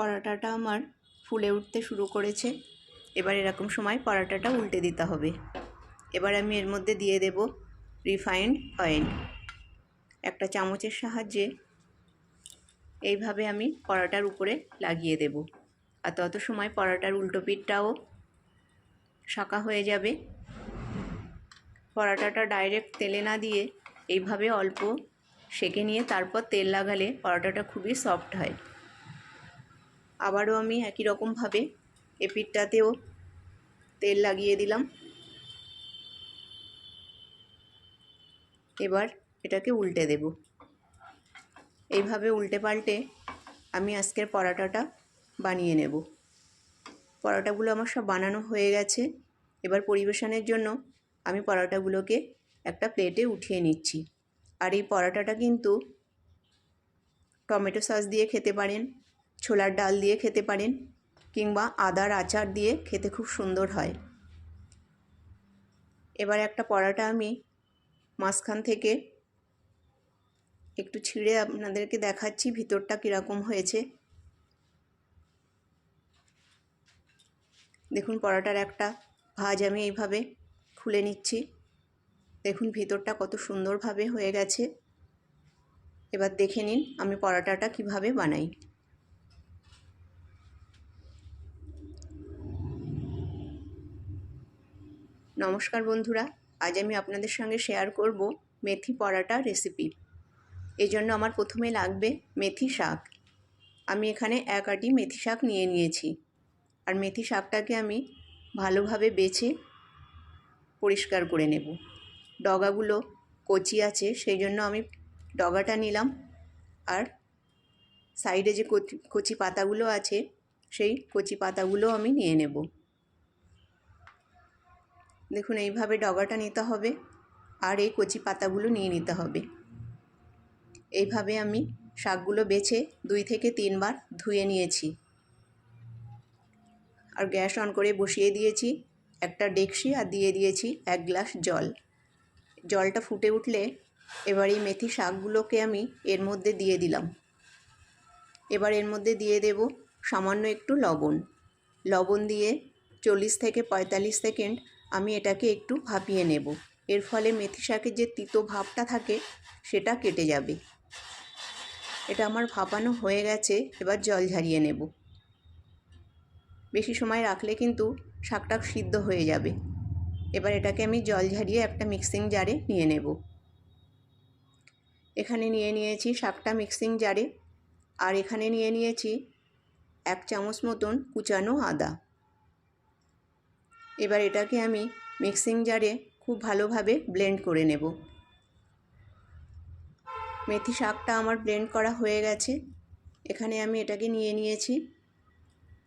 পরাটাটা আমার ফুলে উঠতে শুরু করেছে। এবার এরকম সময় পরাটাটা উল্টে দিতে হবে। এবার আমি এর মধ্যে দিয়ে দেব রিফাইন্ড অয়েল। একটা চামচের সাহায্যে এইভাবে আমি পরাটার উপরে লাগিয়ে দেব। আর তত সময় পরাটার উল্টো পিঠটাও শাঁকা হয়ে যাবে। পরাটাটা ডাইরেক্ট তেলে না দিয়ে এইভাবে অল্প সেঁকে নিয়ে তারপর তেল লাগালে পরোটাটা খুবই সফট হয়। আবারও আমি একই রকমভাবে এ পিঠটাতেও তেল লাগিয়ে দিলাম। এবার এটাকে উল্টে দেব। এইভাবে উল্টে পাল্টে আমি আজকের পরাটাটা বানিয়ে নেব। পরোটাগুলো আমার সব বানানো হয়ে গেছে। এবার পরিবেশনের জন্য আমি পরোটাগুলোকে একটা প্লেটে উঠিয়ে নিচ্ছি। আর এই পরোটাটা কিন্তু টমেটো সস দিয়ে খেতে পারেন। ছোলার ডাল দিয়ে খেতে পারেন কিংবা আদার আচার দিয়ে খেতে খুব সুন্দর হয়। এবার একটা পরোটা আমি মাঝখান থেকে একটু ছিঁড়ে আপনাদেরকে দেখাচ্ছি ভিতরটা কীরকম হয়েছে। দেখুন পরোটার একটা ভাজ আমি এইভাবে খুলে নিচ্ছি। দেখুন ভিতরটা কত সুন্দরভাবে হয়ে গেছে। এবার দেখে নিন আমি পরোটাটা কীভাবে বানাই। নমস্কার বন্ধুরা, আজ আমি আপনাদের সঙ্গে শেয়ার করব মেথি পরাটা রেসিপি জন্য আমার প্রথমে লাগবে মেথি শাক। আমি এখানে এক আটি মেথি শাক নিয়ে নিয়েছি। আর মেথি শাকটাকে আমি ভালোভাবে বেছে পরিষ্কার করে নেব। ডগাগুলো কচি আছে, সেই জন্য আমি ডগাটা নিলাম। আর সাইডে যে কচি পাতাগুলো আছে, সেই কচি পাতাগুলো আমি নিয়ে নেব। দেখুন, এইভাবে ডগাটা নিতে হবে আর এই কচি পাতাগুলো নিয়ে নিতে হবে। এইভাবে আমি শাকগুলো বেছে দুই থেকে তিনবার ধুয়ে নিয়েছি। আর গ্যাস অন করে বসিয়ে দিয়েছি একটা ডেকসি আর দিয়ে দিয়েছি এক গ্লাস জল। জলটা ফুটে উঠলে এবার এই মেথি শাকগুলোকে আমি এর মধ্যে দিয়ে দিলাম। এবার এর মধ্যে দিয়ে দেব সামান্য একটু লবণ। লবণ দিয়ে চল্লিশ থেকে পঁয়তাল্লিশ সেকেন্ড আমি এটাকে একটু ভাপিয়ে নেব। এর ফলে মেথি শাকের যে তিতো ভাবটা থাকে, সেটা কেটে যাবে। এটা আমার ভাপানো হয়ে গেছে, এবার জল ঝারিয়ে নেব। বেশি সময় রাখলে কিন্তু শাকটা সিদ্ধ হয়ে যাবে। এবার এটাকে আমি জল ঝারিয়ে একটা মিক্সিং জারে নিয়ে নেব। এখানে নিয়ে নিয়েছি শাকটা মিক্সিং জারে, আর এখানে নিয়ে নিয়েছি এক চামচ মতন কুচানো আদা। এবার এটাকে আমি মিক্সিং জারে খুব ভালোভাবে ব্লেন্ড করে নেব। মেথি শাকটা আমার ব্লেন্ড করা হয়ে গেছে। এখানে আমি এটাকে নিয়ে নিয়েছি।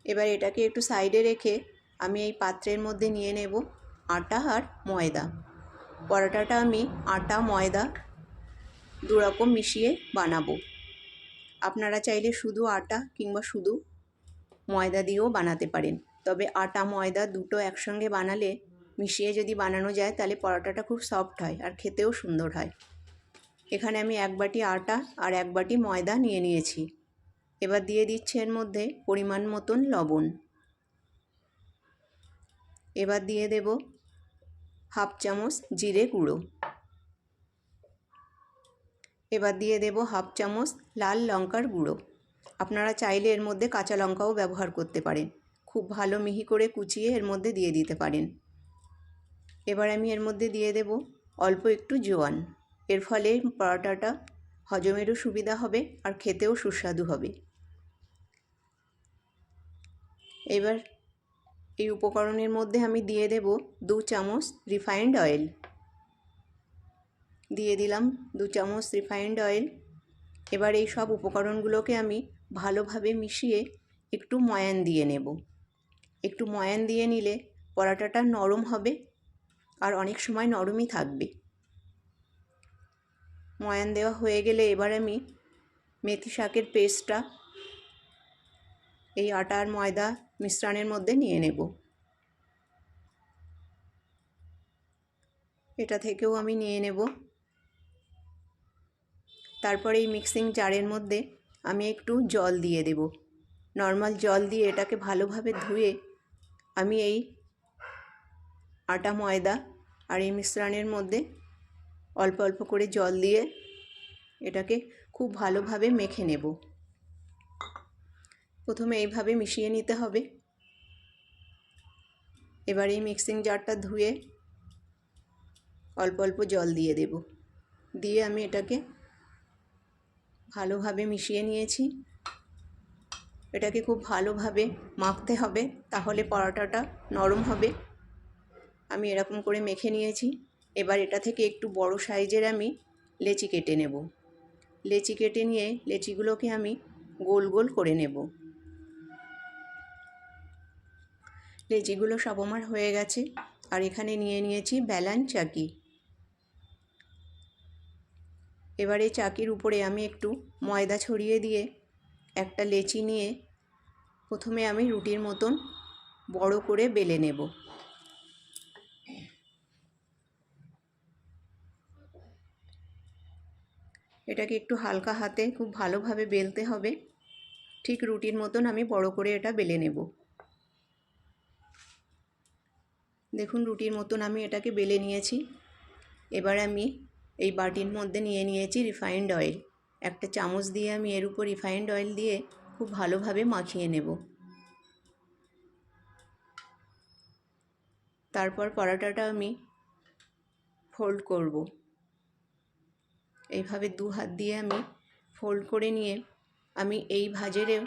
এবার এটাকে একটু সাইডে রেখে আমি এই পাত্রের মধ্যে নিয়ে নেব আটা আর ময়দা। পরোটাটা আমি আটা, ময়দা দুরকম মিশিয়ে বানাবো। আপনারা চাইলে শুধু আটা কিংবা শুধু ময়দা দিয়েও বানাতে পারেন। তবে আটা, ময়দা দুটো একসঙ্গে বানালে মিশিয়ে যদি বানানো যায়, তাহলে পরোটাটা খুব সফট হয় আর খেতেও সুন্দর হয়। এখানে আমি এক বাটি আটা আর এক বাটি ময়দা নিয়ে নিয়েছি। এবার দিয়ে দিচ্ছি এর মধ্যে পরিমাণ মতন লবণ। এবার দিয়ে দেব হাফ চামচ জিরে গুঁড়ো। এবার দিয়ে দেব হাফ চামচ লাল লঙ্কার গুঁড়ো। আপনারা চাইলে এর মধ্যে কাঁচা লঙ্কাও ব্যবহার করতে পারেন। খুব ভালো মিহি করে কুচিয়ে এর মধ্যে দিয়ে দিতে পারেন। এবার আমি এর মধ্যে দিয়ে দেব অল্প একটু জোয়ান। এর ফলে পরোটাটা হজমেরও সুবিধা হবে আর খেতেও সুস্বাদু হবে। এবার এই উপকরণের মধ্যে আমি দিয়ে দেব দু চামচ রিফাইন্ড অয়েল। দিয়ে দিলাম দু চামচ রিফাইন্ড অয়েল। এবার এই সব উপকরণগুলোকে আমি ভালোভাবে মিশিয়ে একটু ময়ান দিয়ে নেব। একটু ময়ান দিয়ে নিলে পরাটাটা নরম হবে আর অনেক সময় নরমই থাকবে। ময়ান দেওয়া হয়ে গেলে এবার আমি মেথি শাকের পেস্টটা এই আটা আর ময়দা মিশ্রণের মধ্যে নিয়ে নেব। এটা থেকেও আমি নিয়ে নেব। তারপরে এই মিক্সিং জারের মধ্যে আমি একটু জল দিয়ে দেব। নর্মাল জল দিয়ে এটাকে ভালোভাবে ধুয়ে আমি এই আটা ময়দা আর এই মিশ্রণের মধ্যে অল্প অল্প করে জল দিয়ে এটাকে খুব ভালোভাবে মেখে নেব। প্রথমে এইভাবে মিশিয়ে নিতে হবে। এবার এই মিক্সিং জারটা ধুয়ে অল্প অল্প জল দিয়ে দেব। দিয়ে আমি এটাকে ভালোভাবে মিশিয়ে নিয়েছি। এটাকে খুব ভালোভাবে মাখতে হবে, তাহলে পরোটাটা নরম হবে। আমি এরকম করে মেখে নিয়েছি। এবার এটা থেকে একটু বড় সাইজের আমি লেচি কেটে নেব। লেচি কেটে নিয়ে লেচিগুলোকে আমি গোল গোল করে নেব। লেচিগুলো সব আমার হয়ে গেছে। আর এখানে নিয়ে নিয়েছি ব্যালান চাকি। এবার চাকির উপরে আমি একটু ময়দা ছড়িয়ে দিয়ে একটা লেচি নিয়ে প্রথমে আমি রুটির মতন বড় করে বেলে নেব। এটাকে একটু হালকা হাতে খুব ভালোভাবে বেলতে হবে। ঠিক রুটির মতন আমি বড় করে এটা বেলে নেব। দেখুন রুটির মতন আমি এটাকে বেলে নিয়েছি। এবার আমি এই বাটির মধ্যে নিয়ে নিয়েছি রিফাইন্ড অয়েল। একটা চামচ দিয়ে আমি এর উপর রিফাইন্ড অয়েল দিয়ে খুব ভালোভাবে মাখিয়ে নেব। তারপর পরোটাটা আমি ফোল্ড করব। এইভাবে দু হাত দিয়ে আমি ফোল্ড করে নিয়ে আমি এই ভাজেরেও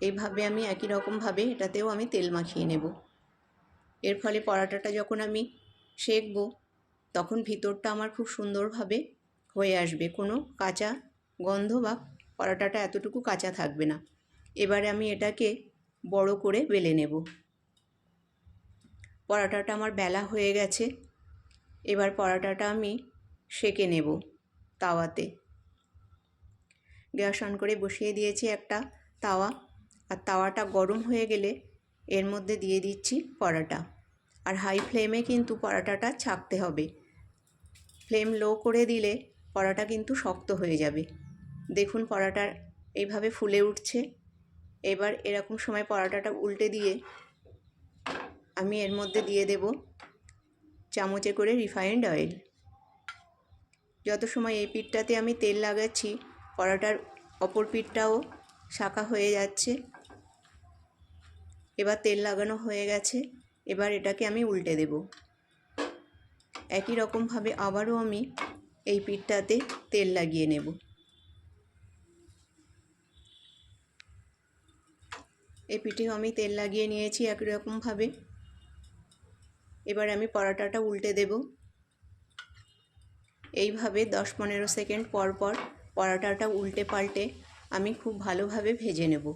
এইভাবে আমি একই রকমভাবে এটাতেও আমি তেল মাখিয়ে নেব। এর ফলে পরোটাটা যখন আমি সেঁকবো, তখন ভিতরটা আমার খুব সুন্দরভাবে হয়ে আসবে। কোনো কাঁচা গন্ধ বা পরোটাটা এতটুকু কাঁচা থাকবে না। এবারে আমি এটাকে বড় করে বেলে নেব। পরোটাটা আমার বেলা হয়ে গেছে। এবার পরোটাটা আমি সেঁকে নেব তাওয়াতে। গ্যাস অন করে বসিয়ে দিয়েছি একটা তাওয়া। আর তাওয়াটা গরম হয়ে গেলে এর মধ্যে দিয়ে দিচ্ছি পরোটা। আর হাই ফ্লেমে কিন্তু পরোটাটা ছাকতে হবে। ফ্লেম লো করে দিলে পরোটা কিন্তু শক্ত হয়ে যাবে। দেখুন পরোটা এইভাবে ফুলে উঠছে। এবার এরকম সময় পরোটাটা উল্টে দিয়ে আমি এর মধ্যে দিয়ে দেব চামচে করে রিফাইন্ড অয়েল। যত সময় এই পিঠটাতে আমি তেল লাগাচ্ছি, পরোটার অপর পিঠটাও শাঁকা হয়ে যাচ্ছে। এবার তেল লাগানো হয়ে গেছে, এবার এটাকে আমি উল্টে দেব। একই রকমভাবে আবারও আমি এই পিঠটাতে তেল লাগিয়ে নেব। এই পিঠেও আমি তেল লাগিয়ে নিয়েছি একই রকমভাবে এবার আমি পরোটাটা উল্টে দেব। এইভাবে দশ পনেরো সেকেন্ড পর পর পরোটাটা উল্টে পাল্টে আমি খুব ভালোভাবে ভেজে নেব।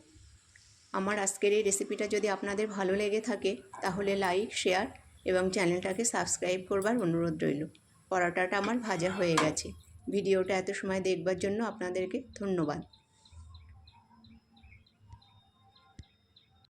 আমার আজকের এই রেসিপিটা যদি আপনাদের ভালো লেগে থাকে, তাহলে লাইক, শেয়ার এবং চ্যানেলটাকে সাবস্ক্রাইব করবার অনুরোধ রইল। পরোটাটা আমার ভাজা হয়ে গেছে। ভিডিওটা এত সময় দেখবার জন্য আপনাদেরকে ধন্যবাদ।